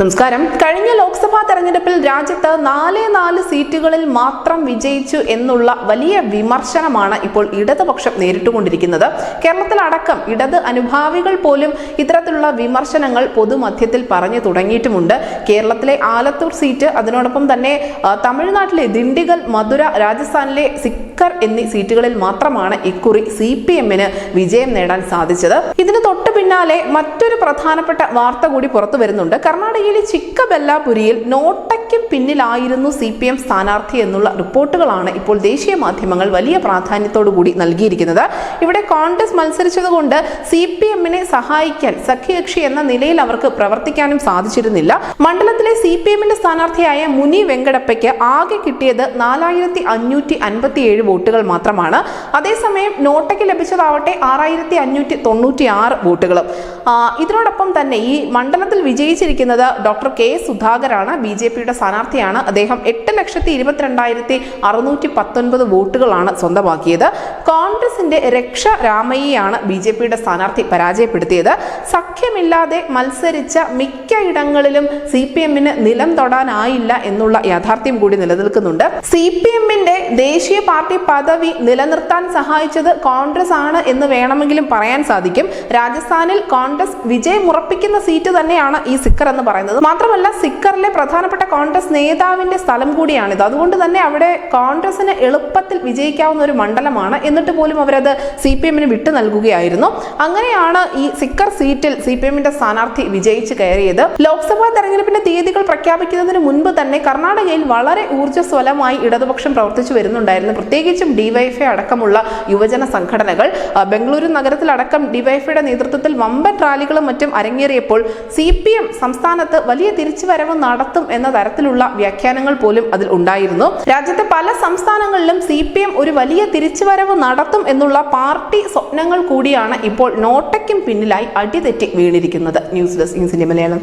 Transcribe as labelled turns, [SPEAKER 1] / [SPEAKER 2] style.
[SPEAKER 1] നമസ്കാരം. കഴിഞ്ഞ ലോക്സഭാ തെരഞ്ഞെടുപ്പിൽ രാജ്യത്ത് നാല് നാല് സീറ്റുകളിൽ മാത്രം വിജയിച്ചു എന്നുള്ള വലിയ വിമർശനമാണ് ഇപ്പോൾ ഇടതുപക്ഷം നേരിട്ടുകൊണ്ടിരിക്കുന്നത്. കേരളത്തിലടക്കം ഇടത് അനുഭാവികൾ പോലും ഇത്തരത്തിലുള്ള വിമർശനങ്ങൾ പൊതുമധ്യത്തിൽ പറഞ്ഞു തുടങ്ങിയിട്ടുമുണ്ട്. കേരളത്തിലെ ആലത്തൂർ സീറ്റ് അതിനോടൊപ്പം തന്നെ തമിഴ്നാട്ടിലെ ദിണ്ടിഗൽ മധുര രാജസ്ഥാനിലെ സിക്കർ എന്നീ സീറ്റുകളിൽ മാത്രമാണ് ഇക്കുറി സി പി എമ്മിന് വിജയം നേടാൻ സാധിച്ചത്. ഇതിന് തൊട്ടു പിന്നാലെ മറ്റൊരു പ്രധാനപ്പെട്ട വാർത്ത കൂടി പുറത്തു വരുന്നുണ്ട്. കർണാടകയിലെ ചിക്കബെല്ലാപുരിയിൽ നോട്ടയ്ക്കും പിന്നിലായിരുന്നു സി പി എം സ്ഥാനാർത്ഥി എന്നുള്ള റിപ്പോർട്ടുകളാണ് ഇപ്പോൾ ദേശീയ മാധ്യമങ്ങൾ വലിയ പ്രാധാന്യത്തോടു കൂടി നൽകിയിരിക്കുന്നത്. ഇവിടെ കോൺഗ്രസ് മത്സരിച്ചതുകൊണ്ട് സി പി എമ്മിനെ സഹായിക്കാൻ സഖ്യകക്ഷി എന്ന നിലയിൽ അവർക്ക് പ്രവർത്തിക്കാനും സാധിച്ചിരുന്നില്ല. മണ്ഡലത്തിലെ സി പി എമ്മിന്റെ സ്ഥാനാർത്ഥിയായ മുനി വെങ്കടപ്പയ്ക്ക് ആകെ കിട്ടിയത് നാലായിരത്തി അഞ്ഞൂറ്റി അൻപത്തി ഏഴ് വോട്ടുകൾ മാത്രമാണ്. അതേസമയം നോട്ടയ്ക്ക് ലഭിച്ചതാവട്ടെ ആറായിരത്തി അഞ്ഞൂറ്റി തൊണ്ണൂറ്റി ആറ് വോട്ടുകളും ഇതിനോടൊപ്പം തന്നെ ഈ മണ്ഡലത്തിൽ വിജയിച്ചിരിക്കുന്നത് ഡോക്ടർ കെ സുധാകരാണ്. ബി ജെ പിയുടെ സ്ഥാനാർത്ഥിയാണ്. അദ്ദേഹം എട്ട് ലക്ഷത്തി ഇരുപത്തിരണ്ടായിരത്തി അറുന്നൂറ്റി പത്തൊൻപത് വോട്ടുകളാണ് സ്വന്തമാക്കിയത്. കോൺഗ്രസിന്റെ രക്ഷ രാമയ്യയാണ് ബി ജെ പിയുടെ സ്ഥാനാർത്ഥി പരാജയപ്പെടുത്തിയത്. സഖ്യമില്ലാതെ മത്സരിച്ച മിക്ക ഇടങ്ങളിലും സി പി എമ്മിന് നിലം തൊടാനായില്ല എന്നുള്ള യാഥാർത്ഥ്യം കൂടി നിലനിൽക്കുന്നുണ്ട്. സി പി എമ്മിന്റെ ദേശീയ പാർട്ടി പദവി നിലനിർത്താൻ സഹായിച്ചത് കോൺഗ്രസ് ആണ് എന്ന് വേണമെങ്കിലും പറയാൻ സാധിക്കും. രാജസ്ഥാനിൽ കോൺഗ്രസ് വിജയമുറപ്പിക്കുന്ന സീറ്റ് തന്നെയാണ് ഈ സിക്കർ എന്ന് പറയുന്നത്. മാത്രമല്ല സിക്കറിലെ പ്രധാനപ്പെട്ട കോൺഗ്രസ് നേതാവിന്റെ സ്ഥലം കൂടിയാണിത്. അതുകൊണ്ട് തന്നെ അവിടെ കോൺഗ്രസിന് എളുപ്പത്തിൽ വിജയിക്കാവുന്ന ഒരു മണ്ഡലമാണ്. എന്നിട്ട് പോലും അവരത് സി പി എമ്മിന് വിട്ടു നൽകുകയായിരുന്നു. അങ്ങനെയാണ് ഈ സിക്കർ സീറ്റിൽ സി പി എമ്മിന്റെ സ്ഥാനാർത്ഥി വിജയിച്ച് കയറിയത്. ലോക്സഭാ തെരഞ്ഞെടുപ്പിന്റെ തീയതികൾ പ്രഖ്യാപിക്കുന്നതിന് മുൻപ് തന്നെ കർണാടകയിൽ വളരെ ഊർജസ്വലമായി ഇടതുപക്ഷം പ്രവർത്തിച്ചു വരുന്നുണ്ടായിരുന്നു. പ്രത്യേകിച്ചും ഡിവൈഎഫ്ഐ അടക്കമുള്ള യുവജന സംഘടനകൾ. ബംഗളൂരു നഗരത്തിലടക്കം ഡിവൈഎഫ്ഐയുടെ നേതൃത്വത്തിൽ വമ്പൻ റാലികളും മറ്റും അരങ്ങേറിയപ്പോൾ സി പി എം സംസ്ഥാനത്ത് വലിയ തിരിച്ചുവരവ് നടത്തും എന്ന തരത്തിലുള്ള വ്യാഖ്യാനങ്ങൾ പോലും അതിൽ ഉണ്ടായിരുന്നു. രാജ്യത്തെ പല സംസ്ഥാനങ്ങളിലും സി പി എം ഒരു വലിയ തിരിച്ചുവരവ് നടത്തും എന്നുള്ള പാർട്ടി സ്വപ്നങ്ങൾ കൂടിയാണ് ഇപ്പോൾ നോട്ടയ്ക്കും പിന്നിലായി അടിതെറ്റി വീണിരിക്കുന്നത്. ന്യൂസ് ഡെസ്ക് ന്യൂസിന്റെ മലയാളം.